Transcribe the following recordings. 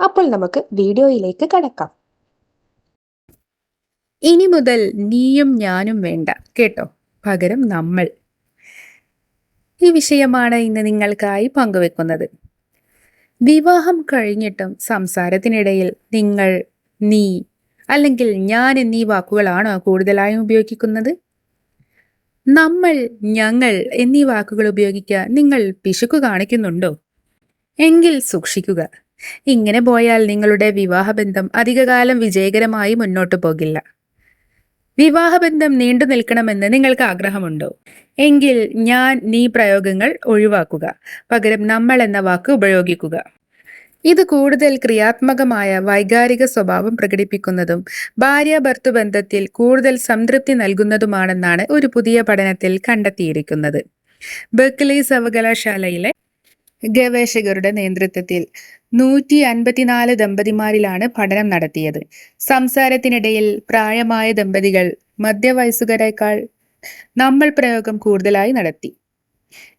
അപ്പോൾ നമുക്ക് വീഡിയോയിലേക്ക് കടക്കാം. ഇനി മുതൽ നീയും ഞാനും വേണ്ട കേട്ടോ? പകരം നമ്മൾ. ഈ വിഷയമാണ് ഇന്ന് നിങ്ങൾക്കായി പങ്കുവെക്കുന്നത്. വിവാഹം കഴിഞ്ഞിട്ടും സംസാരത്തിനിടയിൽ നിങ്ങൾ നീ അല്ലെങ്കിൽ ഞാൻ എന്നീ വാക്കുകളാണോ കൂടുതലായും ഉപയോഗിക്കുന്നത്? നമ്മൾ ഞങ്ങൾ എന്നീ വാക്കുകൾ ഉപയോഗിക്കുക നിങ്ങൾ പിശുക്ക് കാണിക്കുന്നുണ്ടോ? എങ്കിൽ സൂക്ഷിക്കുക. ഇങ്ങനെ പോയാൽ നിങ്ങളുടെ വിവാഹബന്ധം അധികകാലം വിജയകരമായി മുന്നോട്ടു പോകില്ല. വിവാഹബന്ധം നീണ്ടു നിൽക്കണമെന്ന് നിങ്ങൾക്ക് ആഗ്രഹമുണ്ടോ? എങ്കിൽ ഞാൻ നീ പ്രയോഗങ്ങൾ ഒഴിവാക്കുക. പകരം നമ്മൾ എന്ന വാക്ക് ഉപയോഗിക്കുക. ഇത് കൂടുതൽ ക്രിയാത്മകമായ വൈകാരിക സ്വഭാവം പ്രകടിപ്പിക്കുന്നതും ഭാര്യ ഭർത്തു ബന്ധത്തിൽ കൂടുതൽ സംതൃപ്തി നൽകുന്നതുമാണെന്നാണ് ഒരു പുതിയ പഠനത്തിൽ കണ്ടെത്തിയിരിക്കുന്നത്. ബെർക്കലി സർവകലാശാലയിലെ ഗവേഷകരുടെ നേതൃത്വത്തിൽ നൂറ്റി അൻപത്തിനാല് ദമ്പതിമാരിലാണ് പഠനം നടത്തിയത്. സംസാരത്തിനിടയിൽ പ്രായമായ ദമ്പതികൾ മധ്യവയസ്സുകാരേക്കാൾ നമ്മൾ പ്രയോഗം കൂടുതലായി നടത്തി.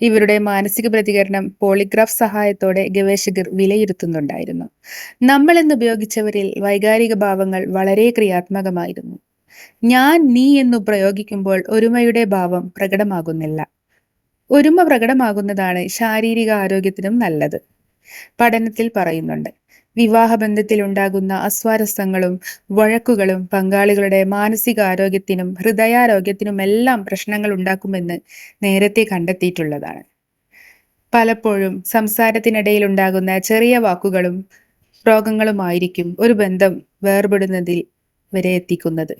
ഇവരുടെ മാനസിക പ്രതികരണം പോളിഗ്രാഫ് സഹായത്തോടെ ഗവേഷകർ വിലയിരുത്തുന്നുണ്ടായിരുന്നു. നമ്മൾ എന്ന് ഉപയോഗിച്ചവരിൽ വൈകാരിക ഭാവങ്ങൾ വളരെ ക്രിയാത്മകമായിരുന്നു. ഞാൻ നീ എന്നു പ്രയോഗിക്കുമ്പോൾ ഒരുമയുടെ ഭാവം പ്രകടമാകുന്നില്ല. ഒരുമ പ്രകടമാകുന്നതാണ് ശാരീരിക ആരോഗ്യത്തിനും നല്ലത്. പഠനത്തിൽ പറയുന്നുണ്ട്. വിവാഹബന്ധത്തിൽ ഉണ്ടാകുന്ന അസ്വാരസ്യങ്ങളും വഴക്കുകളും പങ്കാളികളുടെ മാനസികാരോഗ്യത്തിനും ഹൃദയാരോഗ്യത്തിനുമെല്ലാം പ്രശ്നങ്ങൾ ഉണ്ടാക്കുമെന്ന് നേരത്തെ കണ്ടെത്തിയിട്ടുള്ളതാണ്. പലപ്പോഴും സംസാരത്തിനിടയിൽ ഉണ്ടാകുന്ന ചെറിയ വാക്കുകളും രോഗങ്ങളുമായിരിക്കും ഒരു ബന്ധം വേർപെടുന്നതിൽ വരെ എത്തിക്കുന്നത്.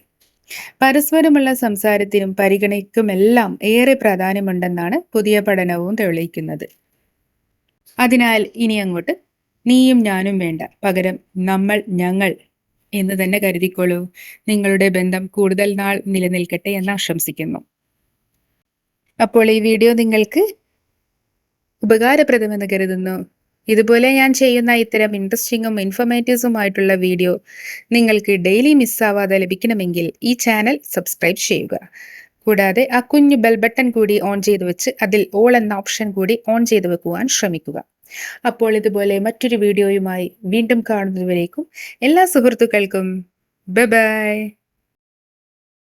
പരസ്പരമുള്ള സംസാരത്തിനും പരിഗണയ്ക്കുമെല്ലാം ഏറെ പ്രാധാന്യമുണ്ടെന്നാണ് പുതിയ പഠനവും തെളിയിക്കുന്നത്. അതിനാൽ ഇനി അങ്ങോട്ട് നീയും ഞാനും വേണ്ട. പകരം നമ്മൾ ഞങ്ങൾ എന്ന് തന്നെ കരുതിക്കോളൂ. നിങ്ങളുടെ ബന്ധം കൂടുതൽ നാൾ നിലനിൽക്കട്ടെ എന്ന് ആശംസിക്കുന്നു. അപ്പോൾ ഈ വീഡിയോ നിങ്ങൾക്ക് ഉപകാരപ്രദമെന്ന് കരുതുന്നു. ഇതുപോലെ ഞാൻ ചെയ്യുന്ന ഇത്തരം ഇൻട്രസ്റ്റിങ്ങും ഇൻഫോർമേറ്റീവ്സുമായിട്ടുള്ള വീഡിയോ നിങ്ങൾക്ക് ഡെയിലി മിസ്സാവാതെ ലഭിക്കണമെങ്കിൽ ഈ ചാനൽ സബ്സ്ക്രൈബ് ചെയ്യുക. കൂടാതെ ആ കുഞ്ഞു ബെൽ ബട്ടൺ കൂടി ഓൺ ചെയ്ത് വെച്ച് അതിൽ ഓൾ എന്ന ഓപ്ഷൻ കൂടി ഓൺ ചെയ്ത് വെക്കുവാൻ ശ്രമിക്കുക. അപ്പോൾ ഇതുപോലെ മറ്റൊരു വീഡിയോയുമായി വീണ്ടും കാണുന്നതുവരേക്കും എല്ലാ സുഹൃത്തുക്കൾക്കും ബൈ ബൈ